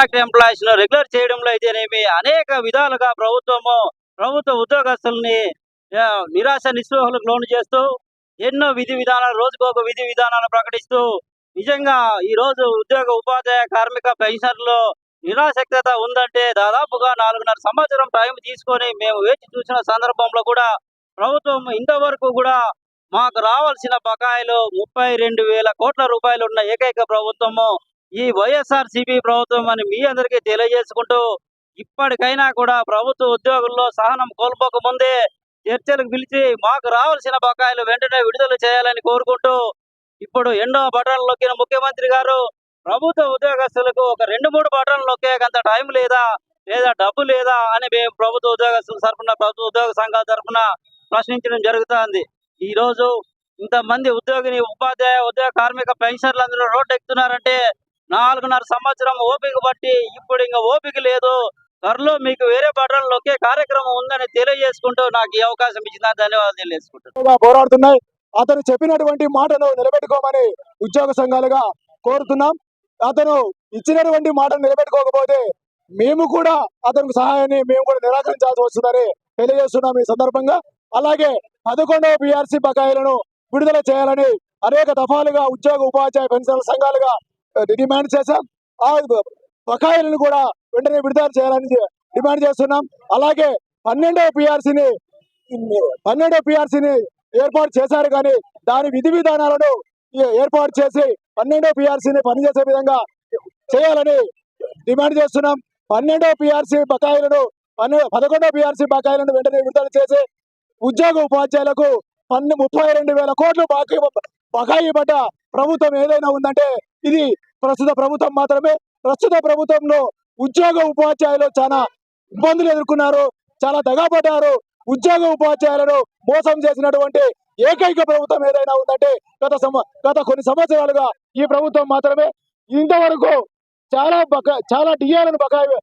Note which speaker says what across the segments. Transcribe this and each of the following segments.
Speaker 1: Contract ఎంప్లాయీస్ను regular చేయడంలో అయితేనేమి అనేక విధాలుగా ప్రభుత్వము ప్రభుత్వ ఉద్యోగస్తుల్ని నిరాశ నిస్పృహలకు లోను చేస్తూ ఎన్నో విధి విధానాలు రోజుకొక విధి విధానాలు ప్రకటిస్తూ నిజంగా ఈ రోజు ఉద్యోగ ఉపాధ్యాయ కార్మిక పెన్షన్లో నిరాశక్త ఉందంటే దాదాపుగా నాలుగున్నర సంవత్సరం టైం తీసుకొని మేము వేచి చూసిన సందర్భంలో కూడా ప్రభుత్వం ఇంతవరకు కూడా మాకు రావాల్సిన బకాయిలు ముప్పై రెండు వేల కోట్ల రూపాయలు ఉన్న ఏకైక ప్రభుత్వము. ఈ వైఎస్ఆర్ సిపి ప్రభుత్వం అని మీ అందరికీ తెలియజేసుకుంటూ ఇప్పటికైనా కూడా ప్రభుత్వ ఉద్యోగుల్లో సహనం కోల్పోక ముందే చర్చలకు పిలిచి మాకు రావాల్సిన బకాయిలు వెంటనే విడుదల చేయాలని కోరుకుంటూ ఇప్పుడు ఎన్నో బటన్లు నొక్కిన ముఖ్యమంత్రి గారు ప్రభుత్వ ఉద్యోగస్తులకు ఒక రెండు మూడు బటన్లు నొక్కేంత టైం లేదా? లేదా డబ్బు లేదా? అని మేము ప్రభుత్వ ఉద్యోగస్తుల తరఫున ప్రభుత్వ ఉద్యోగ సంఘాల తరఫున ప్రశ్నించడం జరుగుతుంది. ఈ రోజు ఇంతమంది ఉద్యోగిని ఉపాధ్యాయ ఉద్యోగ కార్మిక పెన్షన్లు అందరూ రోడ్డు ఎక్కుతున్నారంటే నాలుగున్నర సంవత్సరం ఓపిక బట్టి ఇప్పుడు ఇంకా ఓపిక లేదు. త్వరలో మీకు వేరే బటన్లు ఒకే కార్యక్రమం ఉందని తెలియజేసుకుంటూ నాకు ఈ అవకాశం ఇచ్చిన ధన్యవాదాలు
Speaker 2: పోరాడుతున్నాయి. అతను చెప్పినటువంటి మాటను నిలబెట్టుకోమని ఉద్యోగ సంఘాలుగా కోరుతున్నాం. అతను ఇచ్చినటువంటి మాటను నిలబెట్టుకోకపోతే మేము కూడా అతనికి సహాయాన్ని మేము కూడా నిరాకరించాల్సి వస్తుందని తెలియజేస్తున్నాం ఈ సందర్భంగా. అలాగే పదకొండవ బీఆర్సీ బకాయిలను విడుదల చేయాలని అనేక దఫాలుగా ఉద్యోగ ఉపాధ్యాయ పెన్షన్ల సంఘాలుగా డిమాండ్ చేశాం ఆ బకాయిలను కూడా వెంటనే విడుదల చేయాలని డిమాండ్ చేస్తున్నాం. అలాగే పన్నెండవ పిఆర్సీని పన్నెండవ పిఆర్సీని ఏర్పాటు చేశారు కానీ దాని విధి విధానాలను ఏర్పాటు చేసి పన్నెండో పిఆర్సీని పనిచేసే విధంగా చేయాలని డిమాండ్ చేస్తున్నాం. పన్నెండో పిఆర్సీ బకాయిలను పన్నెండు పదకొండో పిఆర్సీ బకాయిలను వెంటనే విడుదల చేసి ఉద్యోగ ఉపాధ్యాయులకు పన్ను ముప్పై రెండు వేల కోట్లు బాకీ బకాయి పడ్డ ప్రభుత్వం ఏదైనా ఉందంటే ఇది ప్రస్తుత ప్రభుత్వం మాత్రమే. ప్రస్తుత ప్రభుత్వంలో ఉద్యోగ ఉపాధ్యాయులు చాలా ఇబ్బందులు ఎదుర్కొన్నారు చాలా దగాపడ్డారు ఉద్యోగ ఉపాధ్యాయులను మోసం చేసినటువంటి ఏకైక ప్రభుత్వం ఏదైనా ఉందంటే గత గత కొన్ని సంవత్సరాలుగా ఈ ప్రభుత్వం మాత్రమే. ఇంతవరకు చాలా బకా చాలా డిఏలను బకాయి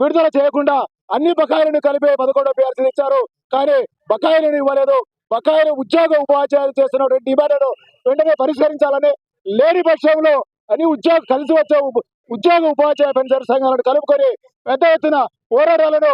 Speaker 2: విడుదల చేయకుండా అన్ని బకాయిలను కలిపే పదకొండో పిఆర్సీలు ఇచ్చారు. కానీ బకాయిలను ఇవ్వలేదు. బకాయిలు ఉద్యోగ ఉపాధ్యాయులు చేస్తున్నటువంటి డిమాండ్లను వెంటనే పరిష్కరించాలని లేని పక్షంలో అని ఉద్యోగ కలిసి వచ్చే ఉద్యోగ ఉపాధ్యాయ పెన్షన్ సంఘాలను కలుపుకొని పెద్ద ఎత్తున పోరాటాలను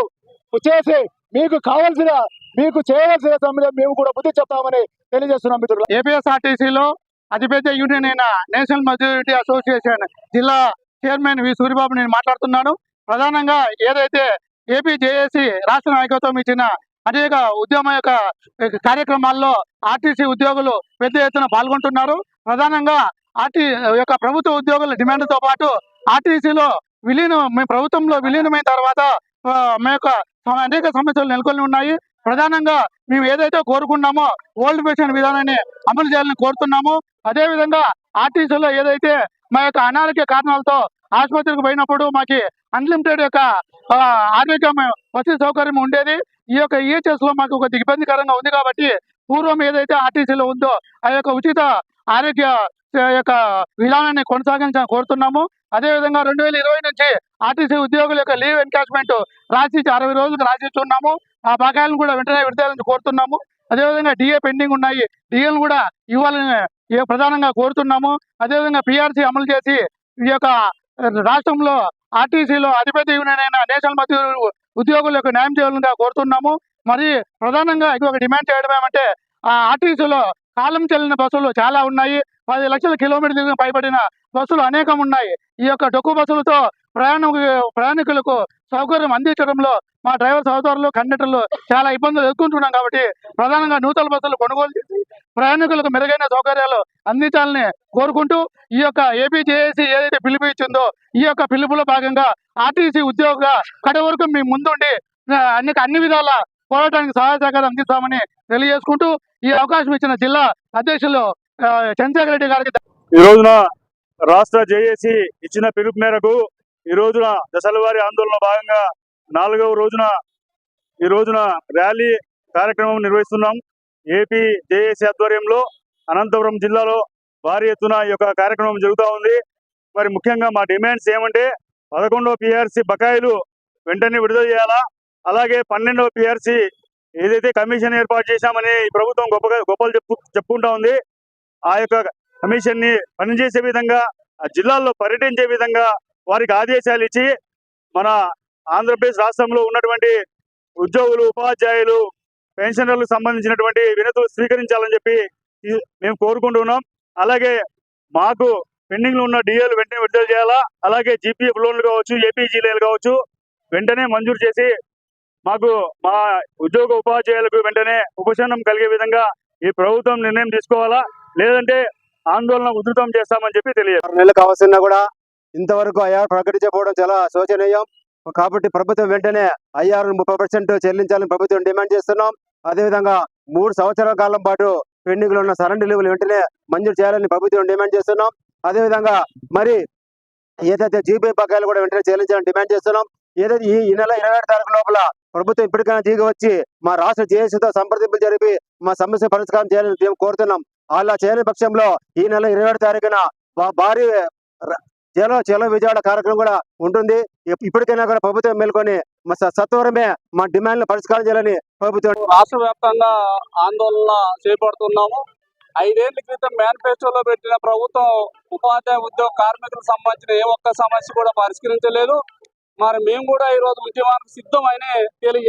Speaker 2: చేసి మీకు కావాల్సిన మీకు చేయవలసిన సమయంలో మేము కూడా బుద్ధి చెప్తామని తెలియజేస్తున్నాం మిత్రులు
Speaker 3: ఏపీఎస్ఆర్టీసీలో అతిపెద్ద యూనియన్ అయిన నేషనల్ మెజారిటీ అసోసియేషన్ జిల్లా చైర్మన్ వి. సూరిబాబు నేను మాట్లాడుతున్నాను. ప్రధానంగా ఏదైతే ఏపీ జేఏసీ రాష్ట్ర నాయకత్వం ఇచ్చిన అనేక ఉద్యమ యొక్క కార్యక్రమాల్లో ఆర్టీసీ ఉద్యోగులు పెద్ద ఎత్తున పాల్గొంటున్నారు. ప్రధానంగా ఆర్టీ యొక్క ప్రభుత్వ ఉద్యోగుల డిమాండ్తో పాటు ఆర్టీసీలో విలీనం మీ ప్రభుత్వంలో విలీనమైన తర్వాత మా యొక్క అనేక సమస్యలు నెలకొని ఉన్నాయి. ప్రధానంగా మేము ఏదైతే కోరుకున్నామో ఓల్డ్ పెన్షన్ విధానాన్ని అమలు చేయాలని కోరుతున్నాము. అదేవిధంగా ఆర్టీసీలో ఏదైతే మా యొక్క అనారోగ్య కారణాలతో ఆసుపత్రికి పోయినప్పుడు మాకు అన్లిమిటెడ్ యొక్క ఆరోగ్యం వసతి సౌకర్యం ఉండేది. ఈ యొక్క ఈహెచ్ఎస్లో మాకు కొద్దిగా ఇబ్బందికరంగా ఉంది కాబట్టి పూర్వం ఏదైతే ఆర్టీసీలో ఉందో ఆ యొక్క ఉచిత ఆరోగ్య యొక్క విధానాన్ని కొనసాగించాలని కోరుతున్నాము. అదేవిధంగా రెండు వేల ఇరవై నుంచి ఆర్టీసీ ఉద్యోగుల యొక్క లీవ్ ఎన్కాష్మెంట్ రాసి అరవై రోజులకు రాసి ఉన్నాము ఆ బకాయిలను కూడా వెంటనే విడుదలని కోరుతున్నాము. అదేవిధంగా డిఏ పెండింగ్ ఉన్నాయి. డిఏలు కూడా ఇవ్వాలని ప్రధానంగా కోరుతున్నాము. అదేవిధంగా పిఆర్సీ అమలు చేసి ఈ యొక్క రాష్ట్రంలో ఆర్టీసీలో అతిపెద్ద యూనియన్ అయిన నేషనల్ మధ్య ఉద్యోగుల యొక్క న్యాయం చేయాలని కోరుతున్నాము. మరి ప్రధానంగా ఇంకొక డిమాండ్ చేయడం ఏమంటే ఆ ఆర్టీసీలో కాలం చెల్లిన బస్సులు చాలా ఉన్నాయి. పది లక్షల కిలోమీటర్లు పైబడిన బస్సులు అనేకం ఉన్నాయి. ఈ యొక్క డొక్కు బస్సులతో ప్రయాణం ప్రయాణికులకు సౌకర్యం అందించడంలో మా డ్రైవర్ సహోదరులు కండక్టర్లు చాలా ఇబ్బందులు ఎదుర్కొంటున్నాం కాబట్టి ప్రధానంగా నూతన బస్సులు కొనుగోలు చేసి ప్రయాణికులకు మెరుగైన సౌకర్యాలు అందించాలని కోరుకుంటూ ఈ యొక్క ఏపీజేఏసీ ఏదైతే పిలుపు ఇచ్చిందో ఈ యొక్క పిలుపులో భాగంగా ఆర్టీసీ ఉద్యోగ కడ వరకు మీ ముందుండి అనేక అన్ని అన్ని విధాల పోరాటానికి సహాయ సహకారం అందిస్తామని తెలియజేసుకుంటూ ఈ అవకాశం ఇచ్చిన జిల్లా అధ్యక్షులు చంద్రశేఖర రెడ్డి గారికి
Speaker 4: ఈ రోజున రాష్ట్ర జేఏసీ ఇచ్చిన పిలుపు మేరకు ఈ రోజున దశలవారి ఆందోళన భాగంగా నాలుగవ రోజున ఈ రోజున ర్యాలీ కార్యక్రమం నిర్వహిస్తున్నాం. ఏపీ జేఏసీ ఆధ్వర్యంలో అనంతపురం జిల్లాలో భారీ ఎత్తున ఈ యొక్క కార్యక్రమం జరుగుతూ ఉంది. మరి ముఖ్యంగా మా డిమాండ్స్ ఏమంటే పదకొండవ పిఆర్సీ బకాయిలు వెంటనే విడుదల చేయాలా? అలాగే పన్నెండవ పిఆర్సీ ఏదైతే కమిషన్ ఏర్పాటు చేశామని ప్రభుత్వం గొప్పగా గొప్పలు చెప్పు చెప్పుకుంటా ఉంది ఆ యొక్క కమిషన్ని పనిచేసే విధంగా ఆ జిల్లాల్లో పర్యటించే విధంగా వారికి ఆదేశాలు ఇచ్చి మన ఆంధ్రప్రదేశ్ రాష్ట్రంలో ఉన్నటువంటి ఉద్యోగులు ఉపాధ్యాయులు పెన్షనర్లకు సంబంధించినటువంటి వినతులు స్వీకరించాలని చెప్పి మేము కోరుకుంటున్నాం. అలాగే మాకు పెండింగ్లో ఉన్న డిఏలు వెంటనే విడుదల చేయాలా? అలాగే జీపీఎఫ్ లోన్లు కావచ్చు ఏపీజీలు కావచ్చు వెంటనే మంజూరు చేసి మాకు మా ఉద్యోగ ఉపాధ్యాయులకు వెంటనే ఉపశమనం కలిగే విధంగా ఈ ప్రభుత్వం నిర్ణయం తీసుకోవాలా? లేదంటే ఆందోళన ఉధృతం చేస్తామని చెప్పి తెలియదు.
Speaker 5: ఆరు నెలలు కావాల్సిన కూడా ఇంతవరకు ఐఆర్ ప్రకటించకపోవడం చాలా శోచనీయం. కాబట్టి ప్రభుత్వం వెంటనే ఐఆర్ ముప్పై పర్సెంట్ చెల్లించాలని ప్రభుత్వం డిమాండ్ చేస్తున్నాం. అదేవిధంగా మూడు సంవత్సరాల కాలం పాటు పెండింగ్లో ఉన్న సరెండర్ లీవులు వెంటనే మంజూరు చేయాలని ప్రభుత్వం డిమాండ్ చేస్తున్నాం. అదేవిధంగా మరి ఏదైతే జీపీ బకాయిలు కూడా వెంటనే చెల్లించాలని డిమాండ్ చేస్తున్నాం. ఏదైతే ఈ నెల ఇరవై తారీఖు లోపల ప్రభుత్వం ఇప్పటికైనా దిగి వచ్చి మా రాష్ట్ర జేఏసీతో సంప్రదింపులు జరిపి మా సమస్య పరిష్కారం చేయాలని మేము కోరుతున్నాం. అలా చేయని పక్షంలో ఈ నెల ఇరవై ఏడు తారీఖున భారీ ర- చలో చలో విజయవాడ కార్యక్రమం కూడా ఉంటుంది. ఇప్పటికైనా కూడా ప్రభుత్వం మేల్కొని మా సత్వరమే మా డిమాండ్లు పరిష్కారం చేయాలని ప్రభుత్వం
Speaker 6: రాష్ట్ర వ్యాప్తంగా ఆందోళన చేపడుతున్నాము. ఐదేళ్ళ క్రితం మేనిఫెస్టోలో పెట్టిన ప్రభుత్వం ఉపాధ్యాయ ఉద్యోగ కార్మికులకు సంబంధించిన ఏ ఒక్క సమస్య కూడా పరిష్కరించలేదు. మరి మేము కూడా ఈ రోజు ఉద్యమానికి సిద్ధమని తెలియజేస్తాం